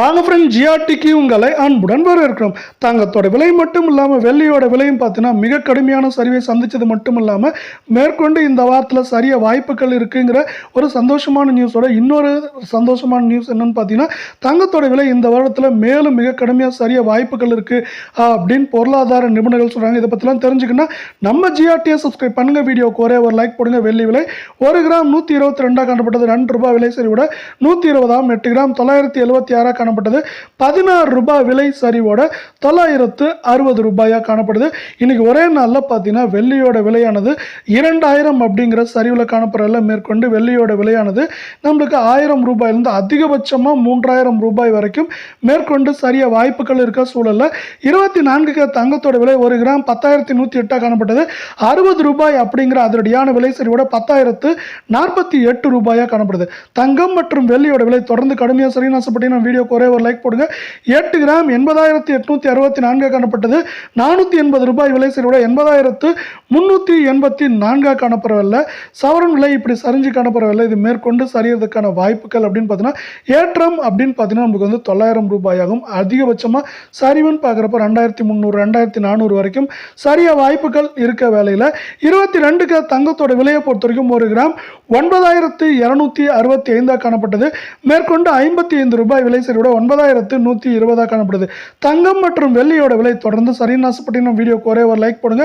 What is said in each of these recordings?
வாங்க ஃப்ரெண்ட் ஜிஆர்டிக்கு உங்களை அன்புடன் வரவேற்கிறோம். தங்கத்தோட விலை மட்டும் இல்லாமல் வெள்ளியோட விலையும் பார்த்தீங்கன்னா மிக கடுமையான சரிவை சந்தித்தது மட்டும் இல்லாமல் மேற்கொண்டு இந்த வாரத்தில் சரிய வாய்ப்புகள் இருக்குங்கிற ஒரு சந்தோஷமான நியூஸோட இன்னொரு சந்தோஷமான நியூஸ் என்னன்னு பார்த்தீங்கன்னா தங்கத்தோட விலை இந்த வாரத்தில் மேலும் மிக கடுமையாக சரிய வாய்ப்புகள் இருக்குது அப்படின்னு பொருளாதார நிபுணர்கள் சொல்கிறாங்க இதை பற்றிலாம் தெரிஞ்சுக்கணும் நம்ம ஜிஆர்டியை சப்ஸ்கிரைப் பண்ணுங்கள் வீடியோக்கு ஒரே ஒரு லைக் போடுங்க. வெள்ளி விலை ஒரு கிராம் நூற்றி இருபத்தி ரெண்டாக காணப்பட்டது ரெண்டு ரூபாய் விலை சரி விட நூற்றி இருபதாம் எட்டு கிராம் தொள்ளாயிரத்தி எழுபத்தி ஆறாக காணப்பட்டது. பதினாறு ரூபாய் விலை சரிவோட தொள்ளாயிரத்து அறுபது ரூபாயாக காணப்படுது. இன்னைக்கு ஒரே நாளில் பார்த்தீங்கன்னா வெள்ளியோட விலையானது இரண்டாயிரம் அப்படிங்கிற சரிவில் காணப்படுறதில் மேற்கொண்டு வெள்ளியோட விலையானது நம்மளுக்கு ஆயிரம் ரூபாயிலிருந்து அதிகபட்சமாக மூன்றாயிரம் ரூபாய் வரைக்கும் மேற்கொண்டு சரிய வாய்ப்புகள் இருக்க சூழலில். இருபத்தி நான்கு தங்கத்தோட விலை ஒரு கிராம் பத்தாயிரத்தி நூற்றி எட்டாக காணப்பட்டது. அறுபது ரூபாய் அப்படிங்கிற அதிரடியான விலை சரிவோட பத்தாயிரத்து நாற்பத்தி எட்டு ரூபாயாக காணப்படுது. தங்கம் மற்றும் வெள்ளியோட விலை தொடர்ந்து கடுமையாக சரி நசப்பட்டின வீடியோ ஒரே ஒரு லைக் போடுங்க. எட்டு கிராம் எண்பதாயிரத்தி எட்நூத்தி அறுபத்தி நான்காக காணப்பட்டது. நானூற்றி எண்பது ரூபாய் விலை சரிவோட எண்பதாயிரத்து முந்நூற்றி எண்பத்தி நான்காக காணப்படவில்லை. சவரன் விலை இப்படி சரிஞ்சு காணப்படவில்லை. இது மேற்கொண்டு சரியறதுக்கான வாய்ப்புகள் அப்படின்னு பார்த்தீங்கன்னா ஏற்றம் அப்படின்னு பார்த்தீங்கன்னா நமக்கு வந்து தொள்ளாயிரம் ரூபாயாகும். அதிகபட்சமாக சரிவுன்னு பார்க்குறப்ப ரெண்டாயிரத்தி முந்நூறு ரெண்டாயிரத்தி நானூறு வரைக்கும் சரிய வாய்ப்புகள் இருக்க வேலையில். இருபத்தி ரெண்டுக்கு தங்கத்தோட விலையை பொறுத்த வரைக்கும் ஒரு கிராம் ஒன்பதாயிரத்து இரநூத்தி அறுபத்தி ஐந்தாக காணப்பட்டது. மேற்கொண்டு ஐம்பத்தி ஐந்து ரூபாய் விலை சரி சரியோட ஒன்பதாயிரத்து நூற்றி இருபதாக காணப்படுது. தங்கம் மற்றும் வெள்ளியோட விலை தொடர்ந்து சரின்னு ஆசைப்பட்டீங்கன்னா வீடியோக்கு ஒரே ஒரு லைக் போடுங்க.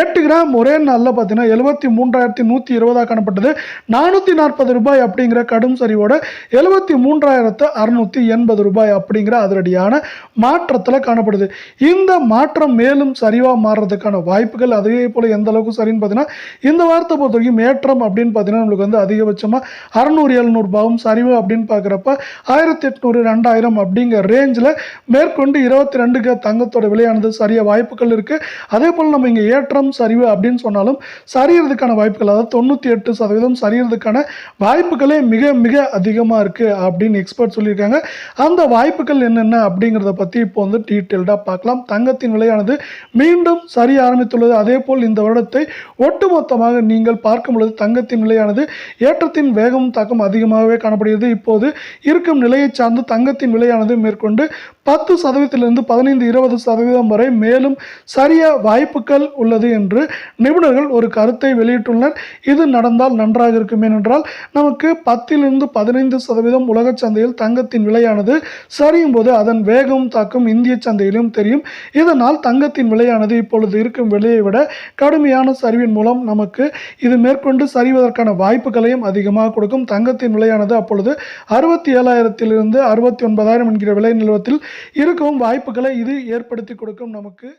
எட்டு கிராம் ஒரே நாளில் பார்த்தீங்கன்னா எழுபத்தி மூன்றாயிரத்தி நூற்றி இருபதாக காணப்பட்டது. நானூற்றி நாற்பது ரூபாய் அப்படிங்கிற கடும் சரிவோட எழுபத்தி மூன்றாயிரத்து அறுநூற்றி எண்பது ரூபாய் அப்படிங்கிற அதிரடியான மாற்றத்தில் காணப்படுது. இந்த மாற்றம் மேலும் சரிவாக மாறுறதுக்கான வாய்ப்புகள் அதே போல் எந்த அளவுக்கு சரின்னு பார்த்தீங்கன்னா இந்த வாரத்தை பொறுத்த வரைக்கும் ஏற்றம் அப்படின்னு பார்த்தீங்கன்னா நம்மளுக்கு வந்து அதிகபட்சமாக அறநூறு எழுநூறுபாவும் சரிவு அப்படின்னு பார்க்குறப்ப ஆயிரத்தி எட்நூறு ரெண்டாயிரம் அப்படிங்கிற ரேஞ்சில் மேற்கொண்டு இருபத்தி ரெண்டுக்கு தங்கத்தோட விலையானது சரிய வாய்ப்புகள் இருக்குது அதே போல் நம்ம இங்கே ஏற்றம் சரிவு அப்படின்னு சொன்னாலும் சரியறதுக்கான வாய்ப்புகள் அதாவது தொண்ணூற்றி எட்டு சதவீதம் சரியறதுக்கான வாய்ப்புகளே மிக மிக அதிகமாக இருக்குது அப்படின்னு எக்ஸ்பர்ட் சொல்லியிருக்காங்க. அந்த வாய்ப்புகள் என்னென்ன அப்படிங்கிறத பற்றி இப்போ வந்து டீட்டெயில்டாக பார்க்கலாம். தங்கத்தின் விலையானது மீண்டும் சரிய ஆரம்பித்துள்ளது. அதே போல் இந்த வருடத்தை ஒட்டுமொத்தமாக நீங்கள் பார்க்கும் பொழுது தங்கத்தின் விலையானது ஏற்றத்தின் வேகம் தாக்கம் அதிகமாகவே காணப்படுகிறது. இப்போது இருக்கும் நிலையை சார்ந்து தங்கத்தின் விலையானது மேற்கொண்டு பத்து சதவீதத்திலிருந்து பதினைந்து இருபது சதவீதம் வரை மேலும் சரிய வாய்ப்புகள் உள்ளது என்று நிபுணர்கள் ஒரு கருத்தை வெளியிட்டுள்ளனர். இது நடந்தால் நன்றாக இருக்கும். ஏனென்றால் நமக்கு பத்திலிருந்து பதினைந்து சதவீதம் உலக சந்தையில் தங்கத்தின் விலையானது சரியும் போது அதன் வேகம் தாக்கம் இந்திய சந்தையிலும் தெரியும். இதனால் தங்கத்தின் விலையானது இப்பொழுது இருக்கும் விலையை விட கடுமையான சரிவின் மூலம் நமக்கு இது மேற்கொண்டு சரிவதற்கான வாய்ப்புகளையும் அதிகமாக கொடுக்கும். தங்கத்தின் விலையானது அப்பொழுது அறுபத்தி ஏழாயிரத்திலிருந்து அறுபத்தி ஒன்பதாயிரம் என்கிற விலை நிலவரத்தில் இருக்கவும் வாய்ப்புகளை இது ஏற்படுத்தி கொடுக்கும் நமக்கு